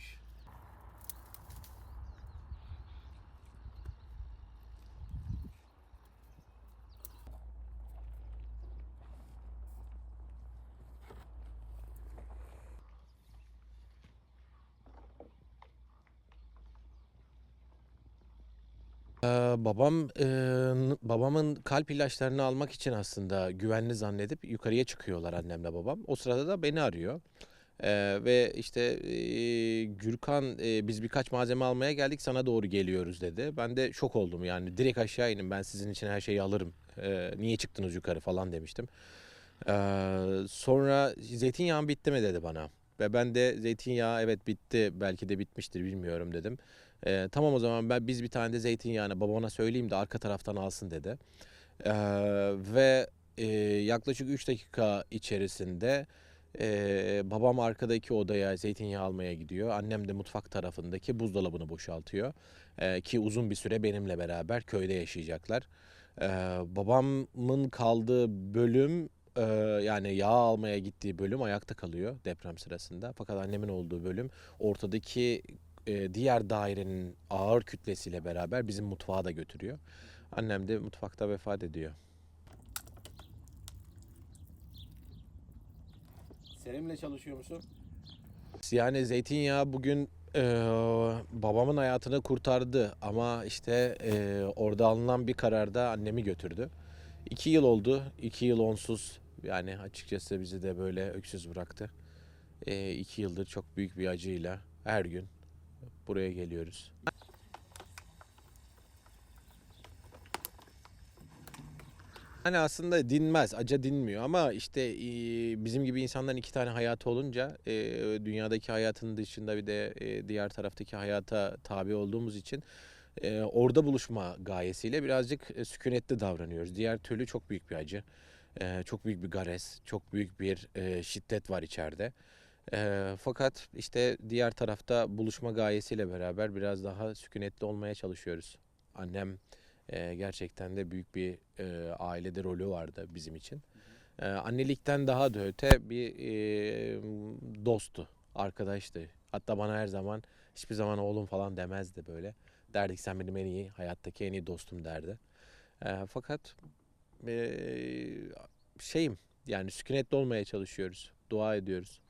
iş. Ee, babam e, babamın kalp ilaçlarını almak için aslında güvenli zannedip yukarıya çıkıyorlar annemle babam. O sırada da beni arıyor. Ee, ve işte e, Gürkan e, biz birkaç malzeme almaya geldik sana doğru geliyoruz dedi. Ben de şok oldum yani direkt aşağı inin ben sizin için her şeyi alırım. Ee, niye çıktınız yukarı falan demiştim. Ee, sonra zeytinyağın bitti mi dedi bana. Ve ben de zeytinyağı evet bitti belki de bitmiştir bilmiyorum dedim. Ee, tamam o zaman ben biz bir tane de zeytinyağını babana söyleyeyim de arka taraftan alsın dedi. Ee, ve e, yaklaşık 3 dakika içerisinde e, babam arkadaki odaya zeytinyağı almaya gidiyor. Annem de mutfak tarafındaki buzdolabını boşaltıyor. Ee, ki uzun bir süre benimle beraber köyde yaşayacaklar. Ee, babamın kaldığı bölüm e, yani yağ almaya gittiği bölüm ayakta kalıyor deprem sırasında. Fakat annemin olduğu bölüm ortadaki e, diğer dairenin ağır kütlesiyle beraber bizim mutfağa da götürüyor. Annem de mutfakta vefat ediyor. Selim'le çalışıyor musun? Yani zeytinyağı bugün e, babamın hayatını kurtardı ama işte e, orada alınan bir kararda annemi götürdü. İki yıl oldu, iki yıl onsuz yani açıkçası bizi de böyle öksüz bıraktı. E, iki yıldır çok büyük bir acıyla her gün buraya geliyoruz. Hani aslında dinmez, acı dinmiyor ama işte bizim gibi insanların iki tane hayatı olunca dünyadaki hayatın dışında bir de diğer taraftaki hayata tabi olduğumuz için orada buluşma gayesiyle birazcık e, sükunetli davranıyoruz. Diğer türlü çok büyük bir acı, çok büyük bir gares, çok büyük bir şiddet var içeride. Fakat işte diğer tarafta buluşma gayesiyle beraber biraz daha sükunetli olmaya çalışıyoruz. Annem e, gerçekten de büyük bir e, ailede rolü vardı bizim için. E, annelikten daha da öte bir e, dosttu, arkadaştı. Hatta bana her zaman hiçbir zaman oğlum falan demezdi böyle. Derdi ki sen benim en iyi, hayattaki en iyi dostum derdi. E, fakat e, şeyim yani sükunetli olmaya çalışıyoruz, dua ediyoruz.